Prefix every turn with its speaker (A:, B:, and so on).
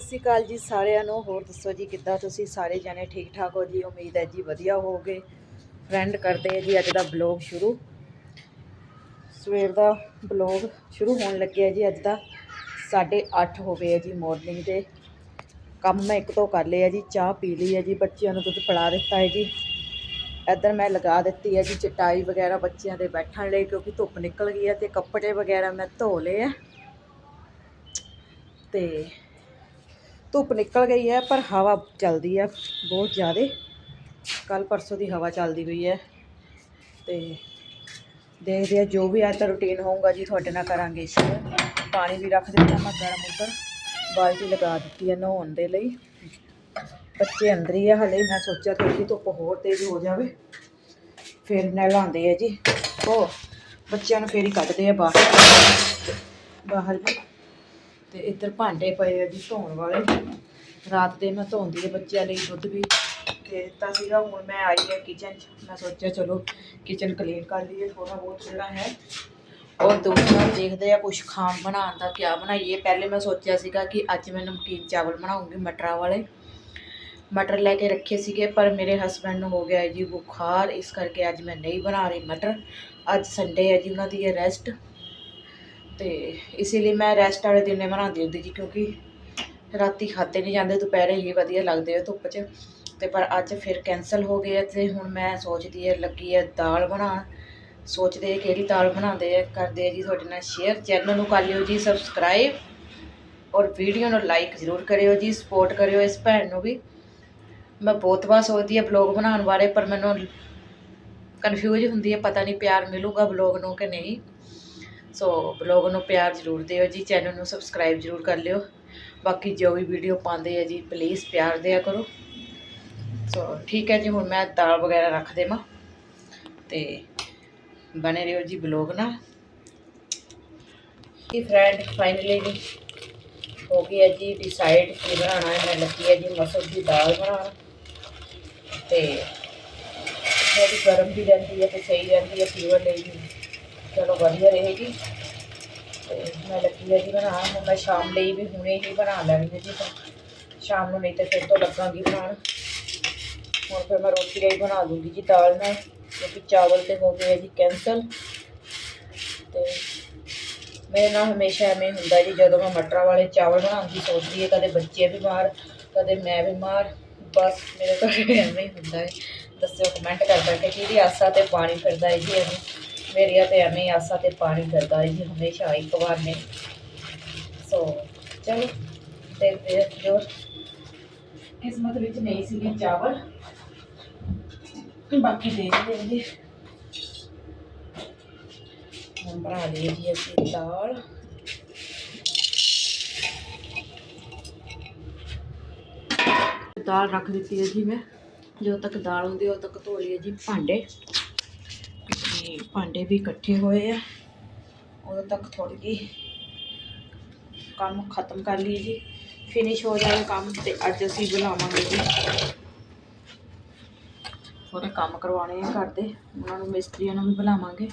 A: ਸਤਿ ਸ਼੍ਰੀ ਅਕਾਲ ਜੀ ਸਾਰਿਆਂ ਨੂੰ। ਹੋਰ ਦੱਸੋ ਜੀ, ਕਿੱਦਾਂ ਤੁਸੀਂ ਸਾਰੇ ਜਾਣੇ ਠੀਕ ਠਾਕ ਹੋ ਜੀ? ਉਮੀਦ ਹੈ ਜੀ ਵਧੀਆ ਹੋਗੇ ਫਰੈਂਡ ਕਰਦੇ ਆ ਜੀ, ਅੱਜ ਦਾ ਬਲੌਗ ਸ਼ੁਰੂ। ਸਵੇਰ ਦਾ ਬਲੌਗ ਸ਼ੁਰੂ ਹੋਣ ਲੱਗਿਆ ਜੀ, ਅੱਜ ਦਾ 8:30 ਹੋ ਗਏ ਆ ਜੀ ਮਾਰਨਿੰਗ ਦੇ। ਕੰਮ ਮੈਂ ਇੱਕ ਤੋਂ ਕਰ ਲਿਆ ਜੀ, ਚਾਹ ਪੀ ਲਈ ਹੈ ਜੀ, ਬੱਚਿਆਂ ਨੂੰ ਦੁੱਧ ਪਿਲਾ ਦਿੱਤਾ ਹੈ ਜੀ। ਇੱਧਰ ਮੈਂ ਲਗਾ ਦਿੱਤੀ ਹੈ ਜੀ ਚਟਾਈ ਵਗੈਰਾ ਬੱਚਿਆਂ ਦੇ ਬੈਠਣ ਲਈ, ਕਿਉਂਕਿ ਧੁੱਪ ਨਿਕਲ ਗਈ ਹੈ ਤੇ ਕੱਪੜੇ ਵਗੈਰਾ ਮੈਂ ਧੋ ਲਏ ਆ। ਤੇ ਧੁੱਪ ਨਿਕਲ ਗਈ ਹੈ, ਪਰ ਹਵਾ ਚੱਲਦੀ ਹੈ ਬਹੁਤ ਜ਼ਿਆਦਾ। ਕੱਲ ਪਰਸੋਂ ਦੀ ਹਵਾ ਚੱਲਦੀ ਹੋਈ ਹੈ ਤੇ ਦੇਖਦੇ ਆ ਜੋ ਵੀ ਅੱਜ ਤਾਂ ਰੁਟੀਨ ਹੋਊਗਾ ਜੀ ਤੁਹਾਡੇ ਨਾਲ ਕਰਾਂਗੇ ਇਸ ਪਾਣੀ ਵੀ ਰੱਖ ਦਿੱਤਾ ਮੈਂ ਗਰਮ ਉੱਧਰ। ਬਾਲਟੀ ਲਗਾ ਦਿੱਤੀ ਹੈ ਨਹਾਉਣ ਦੇ ਲਈ। ਬੱਚੇ ਅੰਦਰ ਹੀ ਆ ਹਲੇ, ਮੈਂ ਸੋਚਿਆ ਥੋੜੀ ਧੁੱਪ ਹੋਰ ਤੇਜ਼ ਹੋ ਜਾਵੇ। ਫਿਰ ਨਹਿਲਾਉਂਦੇ ਆ ਜੀ। ਉਹ ਬੱਚਿਆਂ ਨੂੰ ਫੇਰ ਹੀ ਕੱਢਦੇ ਆ ਬਾਹਰ। ਬਾਹਰ ਜੀ ਤੇ ਇੱਧਰ ਭਾਂਡੇ ਪਏ ਆ ਜੀ ਧੋਣ ਵਾਲੇ। ਰਾਤ ਦੇ ਮੈਂ ਧੋਂਦੀ ਆ ਬੱਚਿਆਂ ਲਈ ਦੁੱਧ ਵੀ। ਦੇ ਦਿੱਤਾ ਸੀਗਾ ਹੁਣ ਮੈਂ ਆਈ ਹਾਂ ਕਿਚਨ 'ਚ। ਮੈਂ ਸੋਚਿਆ ਚਲੋ ਕਿਚਨ ਕਲੀਨ ਕਰ ਲਈਏ ਥੋੜਾ ਬਹੁਤ ਜਿਹੜਾ ਹੈ। ਔਰ ਦੂਸਰਾ ਦੇਖਦੇ ਆ ਕੁਝ ਖਾਣ ਬਣਾਉਣ ਦਾ ਕੀ ਬਣਾਈਏ। ਪਹਿਲੇ ਮੈਂ ਸੋਚਿਆ ਸੀਗਾ ਕਿ ਅੱਜ ਮੈਂ ਨਮਕੀਨ ਚਾਵਲ ਬਣਾਉਂਗੀ ਮਟਰਾਂ ਵਾਲੇ। ਮਟਰ ਲੈ ਕੇ ਰੱਖੇ ਸੀਗੇ, ਪਰ ਮੇਰੇ ਹਸਬੰਡ ਨੂੰ ਹੋ ਗਿਆ ਜੀ ਬੁਖਾਰ। ਇਸ ਕਰਕੇ ਅੱਜ ਮੈਂ ਨਹੀਂ ਬਣਾ ਰਹੀ ਮਟਰ। ਅੱਜ ਸੰਡੇ ਹੈ ਜੀ ਉਹਨਾਂ ਦੀ ਹੈ ਰੈਸਟ ਤੇ ਇਸੇ ਲਈ ਮੈਂ ਰੈਸਟ ਵਾਲੇ ਦਿਨ ਬਣਾਉਂਦੀ ਹੁੰਦੀ ਜੀ ਕਿਉਂਕਿ ਰਾਤੀ ਖਾਤੇ ਨਹੀਂ ਜਾਂਦੇ, ਦੁਪਹਿਰੇ ਹੀ ਵਧੀਆ ਲੱਗਦੇ ਆ ਧੁੱਪ 'ਚ। ਤੇ ਪਰ ਅੱਜ ਫਿਰ ਕੈਨਸਲ ਹੋ ਗਏ ਆ ਤੇ ਹੁਣ ਮੈਂ ਸੋਚਦੀ ਹੈ ਲੱਗੀ ਹੈ ਦਾਲ ਬਣਾਉਣ। ਸੋਚਦੇ ਆ ਕਿਹੜੀ ਦਾਲ ਬਣਾਉਂਦੇ ਆ। ਕਰਦੇ ਆ ਜੀ ਤੁਹਾਡੇ ਨਾਲ ਸ਼ੇਅਰ ਚੈਨਲ ਨੂੰ ਕਰ ਲਿਓ ਜੀ ਸਬਸਕ੍ਰਾਈਬ ਔਰ ਵੀਡੀਓ ਨੂੰ ਲਾਈਕ ਜ਼ਰੂਰ ਕਰਿਓ ਜੀ ਸਪੋਰਟ ਕਰਿਓ ਇਸ ਭੈਣ ਨੂੰ ਵੀ। ਮੈਂ ਬਹੁਤ ਵਾਰ ਸੋਚਦੀ ਆ ਬਲੌਗ ਬਣਾਉਣ ਬਾਰੇ, ਪਰ ਮੈਨੂੰ ਕਨਫਿਊਜ਼ ਹੁੰਦੀ ਹੈ ਪਤਾ ਨਹੀਂ ਪਿਆਰ ਮਿਲੂਗਾ ਬਲੌਗ ਨੂੰ ਕਿ ਨਹੀਂ। ਸੋ ਬਲੌਗ ਨੂੰ ਪਿਆਰ ਜ਼ਰੂਰ ਦਿਓ ਜੀ ਚੈਨਲ ਨੂੰ ਸਬਸਕ੍ਰਾਈਬ ਜ਼ਰੂਰ ਕਰ ਲਿਓ। ਬਾਕੀ ਜੋ ਵੀ ਵੀਡੀਓ ਪਾਉਂਦੇ ਆ ਜੀ ਪਲੀਜ਼ ਪਿਆਰ ਦਿਆ ਕਰੋ। ਸੋ ਠੀਕ ਹੈ ਜੀ, ਹੁਣ ਮੈਂ ਦਾਲ ਵਗੈਰਾ ਰੱਖ ਦੇਵਾਂ। ਤੇ ਬਣੇ ਰਹੋ ਜੀ ਬਲੌਗ ਨਾਲ। ਜੀ ਫਰੈਂਡ ਫਾਈਨਲੀ ਜੀ ਹੋ ਗਿਆ ਜੀ ਡਿਸਾਈਡ ਕੀ ਬਣਾਉਣਾ ਹੈ। ਮੈਂ ਲੱਗੀ ਹੈ ਜੀ ਮਸਰ ਦੀ ਦਾਲ ਬਣਾਉਣ। ਤੇ ਥੋੜੀ ਗਰਮ ਵੀ ਰਹਿੰਦੀ ਹੈ ਤੇ ਸਹੀ ਰਹਿੰਦੀ ਹੈ ਫੀਵਰ ਲਈ ਵੀ। ਚਲੋ ਵਧੀਆ ਰਹੇਗੀ। ਤੇ ਮੈਂ ਲੱਗੀ ਹੈ ਜੀ ਬਣਾਉਣ ਹੁਣ ਮੈਂ ਸ਼ਾਮ ਲਈ ਵੀ ਹੁਣੇ ਹੀ ਬਣਾ ਲੈਣੀ ਹੈ ਜੀ ਸ਼ਾਮ ਨੂੰ ਨਹੀਂ ਤਾਂ ਫਿਰ ਤੋਂ ਲੱਗਾਂਗੀ ਬਣਾਉਣ। ਹੁਣ ਫਿਰ ਮੈਂ ਰੋਟੀ ਲਈ ਬਣਾ ਦੂੰਗੀ ਜੀ ਦਾਲ ਨਾਲ, ਕਿਉਂਕਿ ਚਾਵਲ ਤੇ ਹੋ ਗਏ ਜੀ ਕੈਂਸਲ। ਤੇ ਮੇਰੇ ਨਾਲ ਹਮੇਸ਼ਾ ਐਵੇਂ ਹੁੰਦਾ ਜੀ, ਜਦੋਂ ਮੈਂ ਮਟਰਾਂ ਵਾਲੇ ਚਾਵਲ ਬਣਾਉਂਦੀ ਸੋਚਦੀ ਹੈ, ਕਦੇ ਬੱਚੇ ਬਿਮਾਰ, ਕਦੇ ਮੈਂ ਬਿਮਾਰ, ਬਸ ਮੇਰੇ ਕੋਲ ਐਵੇਂ ਹੀ ਹੁੰਦਾ ਹੈ। ਦੱਸਿਓ ਕਮੈਂਟ ਕਰ ਕਰਕੇ ਕਿਹਦੀ ਆਸਾ ਤੇ ਪਾਣੀ ਫਿਰਦਾ ਹੈ ਜੀ ਐਵੇਂ ਮੇਰੀਆਂ ਤੇ ਐਵੇਂ ਆਸਾ ਤੇ ਪਾਣੀ ਫਿਰਦਾ ਜੀ ਹਮੇਸ਼ਾ, ਇੱਕ ਵਾਰ ਨੇ ਸੋ ਚਲੋ ਦੇਖਦੇ ਹਾਂ ਜੋ ਕਿਸਮਤ ਵਿੱਚ ਨਹੀਂ ਸੀਗੇ ਚਾਵਲ। ਬਾਕੀ ਦੇਖਦੇ ਹਾਂ ਹੁਣ ਬਣਾ ਲਈ ਜੀ ਅਸੀਂ ਦਾਲ। ਦਾਲ ਰੱਖ ਦਿੱਤੀ ਹੈ ਜੀ ਮੈਂ। ਜਦੋਂ ਤੱਕ ਦਾਲ ਹੁੰਦੀ ਉਦੋਂ ਤੱਕ ਧੋ ਲਈਏ ਜੀ ਭਾਂਡੇ। ਤੇ ਭਾਂਡੇ ਵੀ ਇਕੱਠੇ ਹੋਏ ਆ। ਉਦੋਂ ਤੱਕ ਥੋੜੀ ਜਿਹੀ ਕੰਮ ਖਤਮ ਕਰ ਲਈ ਜੀ। ਫਿਨਿਸ਼ ਹੋ ਜਾਵੇ ਕੰਮ ਤੇ ਅੱਜ ਅਸੀਂ ਬਣਾਵਾਂਗੇ ਜੀ। ਥੋੜੇ ਕੰਮ ਕਰਵਾਉਣੇ ਆ ਘਰ ਦੇ। ਉਹਨਾਂ ਨੂੰ ਮਿਸਤਰੀਆਂ ਨੂੰ ਵੀ ਬੁਲਾਵਾਂਗੇ।